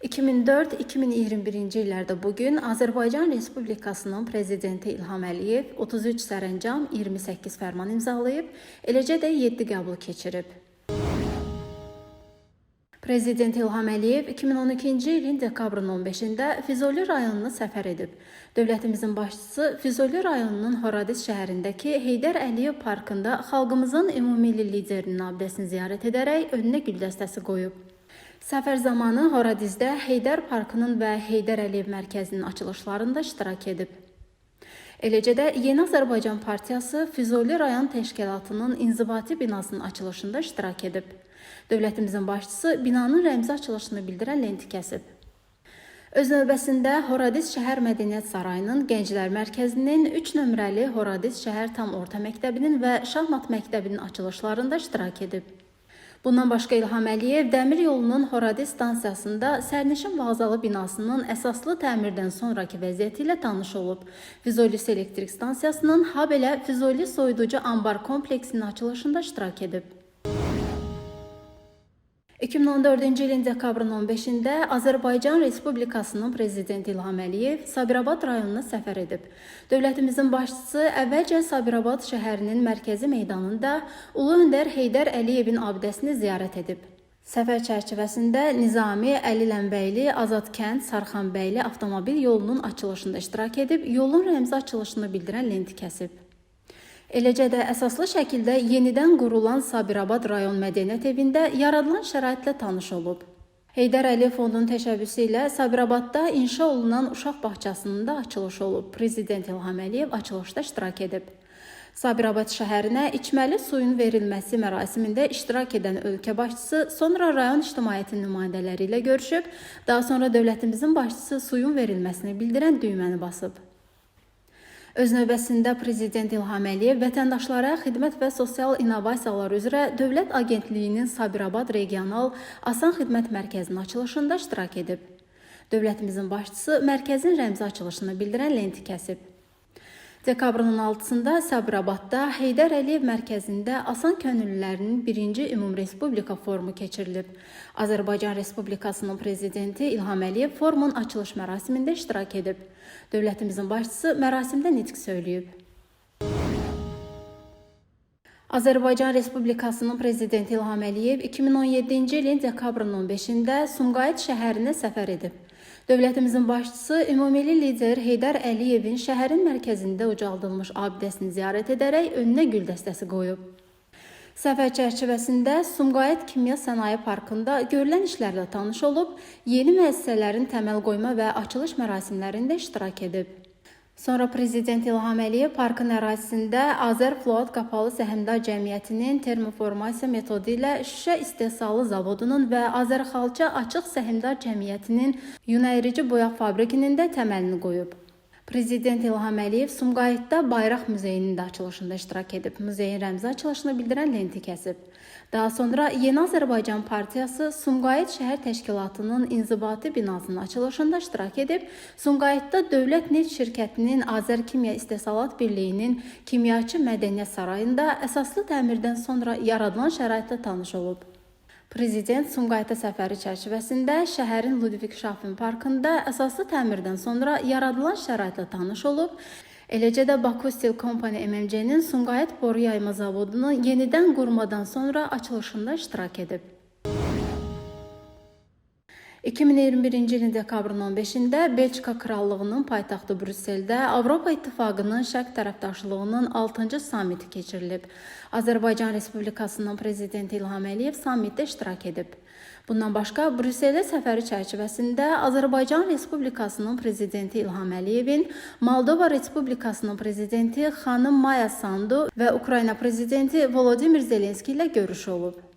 2004-2021-ci illərdə bu gün Azərbaycan Respublikasının prezidenti İlham Əliyev 33 sərəncam, 28 fərman imzalayıb, eləcə də 7 qəbul keçirib. Prezident İlham Əliyev 2012-ci ilin dekabrın 15-də Füzuli rayonuna səfər edib. Dövlətimizin başçısı Füzuli rayonunun Horadiz şəhərindəki Heydər Əliyev parkında xalqımızın ümumilli liderinin abidəsini ziyarət edərək önünə gül dəstəsi qoyub. Səfər zamanı Horadizdə Heydər parkının və Heydər Əliyev mərkəzinin açılışlarında iştirak edib. Eləcə də Yeni Azərbaycan Partiyası Füzuli rayon təşkilatının inzibati binasının açılışında iştirak edib. Dövlətimizin başçısı binanın rəmzi açılışını bildirən lenti kəsib. Öz növbəsində Horadiz şəhər mədəniyyət sarayının Gənclər Mərkəzinin 3 nömrəli Horadiz şəhər tam orta məktəbinin və şahmat məktəbinin açılışlarında iştirak edib. Bundan başqa İlham Əliyev dəmir yolunun Horadiz stansiyasında sərnişin vağzalı binasının əsaslı təmirdən sonrakı vəziyyəti ilə tanış olub. Füzuli elektrik stansiyasının, habelə Füzuli soyuducu ambar kompleksinin açılışında iştirak edib. 2014-cü ilin dekabrın 15-də Azərbaycan Respublikasının prezidenti İlham Əliyev Sabirabad rayonuna səfər edib. Dövlətimizin başçısı əvvəlcə Sabirabad şəhərinin mərkəzi meydanında Ulu Öndər Heydər Əliyevin abidəsini ziyarət edib. Səfər çərçivəsində Nizami, Əlilənbəyli, Azadkənd, Sarxanbəyli avtomobil yolunun açılışında iştirak edib, yolun rəmzi açılışını bildirən lenti kəsib. Eləcə də əsaslı şəkildə yenidən qurulan Sabirabad rayon mədəniyyət evində yaradılan şəraitlə tanış olub. Heydər Əliyev fondunun təşəbbüsü ilə Sabirabadda inşa olunan uşaq bağçasının da açılışı olub. Prezident İlham Əliyev açılışda iştirak edib. Sabirabad şəhərinə içməli suyun verilməsi mərasimində iştirak edən ölkə başçısı sonra rayon ictimaiyyətinin nümayəndələri ilə görüşüb, daha sonra dövlətimizin başçısı suyun verilməsini bildirən düyməni basıb. Öz növbəsində prezident İlham Əliyev vətəndaşlara xidmət və sosial innovasiyalar üzrə Dövlət Agentliyinin Sabirabad regional asan xidmət mərkəzinin açılışında iştirak edib. Dövlətimizin başçısı mərkəzin rəmzi açılışını bildirən lenti kəsib. Dekabrın 16-sında Sabirabadda Heydər Əliyev mərkəzində Asan Könüllülərinin 1-ci Ümumrespublika forumu keçirilib. Azərbaycan Respublikasının prezidenti İlham Əliyev forumun açılış mərasimində iştirak edib. Dövlətimizin başçısı mərasimdə nitq söyləyib. Azərbaycan Respublikasının prezidenti İlham Əliyev 2017-ci ilin dekabrın 15-də Sumqayıt şəhərinə səfər edib. Dövlətimizin başçısı ümummilli lider Heydər Əliyevin şəhərin mərkəzində ucaldılmış abidəsini ziyarət edərək önünə gül dəstəsi qoyub. Səfər çərçivəsində Sumqayıt Kimya Sənaye Parkında görülən işlərlə tanış olub, yeni müəssisələrin təməl qoyma və açılış mərasimlərində iştirak edib. Sonra prezident İlham Əliyev parkın ərazisində Azərfloat Qapalı Səhmdar Cəmiyyətinin termoformasiya metodu ilə şüşə istehsalı zavodunun və Azərxalça Açıq Səhmdar Cəmiyyətinin yunərici boyaq fabrikinin də təməlini qoyub. Prezident İlham Əliyev Sumqayıtda Bayraq Muzeyinin də açılışında iştirak edib. Muzeyin rəmzi açılışını bildirən lenti kəsib. Daha sonra Yeni Azərbaycan Partiyası Sumqayıt şəhər təşkilatının inzibati binasının açılışında iştirak edib, Sumqayıtda Dövlət Neft şirkətinin Azərkimya İstehsalat Birliyinin Kimyaçı Mədəniyyət Sarayında əsaslı təmirdən sonra yaradılan şəraitlə tanış olub. Prezident Sumqayıta səfəri çərçivəsində şəhərin Ludwigshafen parkında əsaslı təmirdən sonra yaradılan şəraitlə tanış olub. Eləcə də Baku Steel Company MMC-nin Sumqayıt boru yayma zavodunu yenidən qurmadan sonra açılışında iştirak edib. 2021-ci ilin dekabrın 15-də Belçika Krallığının paytaxtı Brüsseldə Avropa İttifaqının şərq tərəfdaşlığının 6-cı sammiti keçirilib. Azərbaycan Respublikasının prezidenti İlham Əliyev sammitdə iştirak edib. Bundan başqa Brüsselə səfəri çərçivəsində Azərbaycan Respublikasının prezidenti İlham Əliyevin Moldova Respublikasının prezidenti xanım Maya Sandu və Ukrayna prezidenti Volodimir Zelenski ilə görüşü olub.